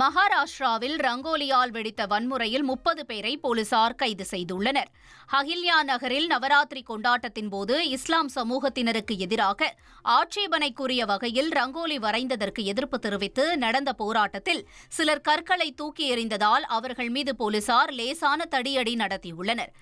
மகாராஷ்டிராவில் ரங்கோலியால் வெடித்த வன்முறையில் முப்பது பேரை போலீசார் கைது செய்துள்ளனர். அகில்யா நகரில் நவராத்திரி கொண்டாட்டத்தின் போது இஸ்லாம் சமூகத்தினருக்கு எதிராக ஆட்சேபனைக்குரிய வகையில் ரங்கோலி வரைந்ததற்கு எதிர்ப்பு தெரிவித்து நடந்த போராட்டத்தில் சிலர் கற்களை தூக்கி எறிந்ததால் அவர்கள் மீது போலீசார் லேசான தடியடி நடத்தியுள்ளனர்.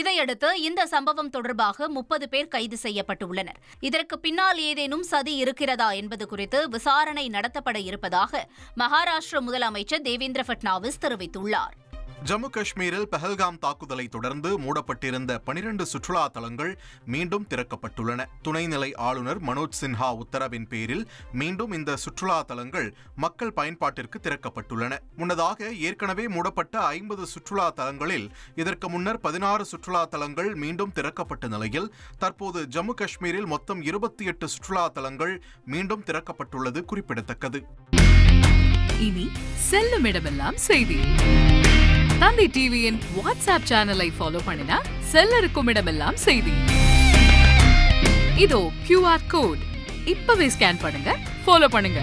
இதையடுத்து இந்த சம்பவம் தொடர்பாக முப்பது பேர் கைது செய்யப்பட்டுள்ளனர். இதற்கு பின்னால் ஏதேனும் சதி இருக்கிறதா என்பது குறித்து விசாரணை நடத்தப்பட இருப்பதாக மகாராஷ்டிர முதலமைச்சர் தேவேந்திர பட்னாவிஸ் தெரிவித்துள்ளார். ஜம்மு காஷ்மீரில் பெஹல்காம் தாக்குதலை தொடர்ந்து மூடப்பட்டிருந்த பனிரண்டு சுற்றுலா தலங்கள் மீண்டும் திறக்கப்பட்டுள்ளன. துணைநிலை ஆளுநர் மனோஜ் சின்ஹா உத்தரவின் பேரில் மீண்டும் இந்த சுற்றுலா தலங்கள் மக்கள் பயன்பாட்டிற்கு திறக்கப்பட்டுள்ளன. முன்னதாக ஏற்கனவே மூடப்பட்ட ஐம்பது சுற்றுலா தலங்களில் இதற்கு முன்னர் பதினாறு சுற்றுலா தலங்கள் மீண்டும் திறக்கப்பட்ட நிலையில் தற்போது ஜம்மு காஷ்மீரில் மொத்தம் இருபத்தி எட்டு சுற்றுலா தலங்கள் மீண்டும் திறக்கப்பட்டுள்ளது குறிப்பிடத்தக்கது. இனி செல்லும் இடமெல்லாம் செய்தி. தந்தி டிவியின் வாட்ஸ்அப் சேனலை ஃபாலோ பண்ணினா செல்ல இருக்கும் இடமெல்லாம் செய்தி. இதோ கியூஆர் கோட் இப்பவே ஸ்கேன் பண்ணுங்க ஃபாலோ பண்ணுங்க.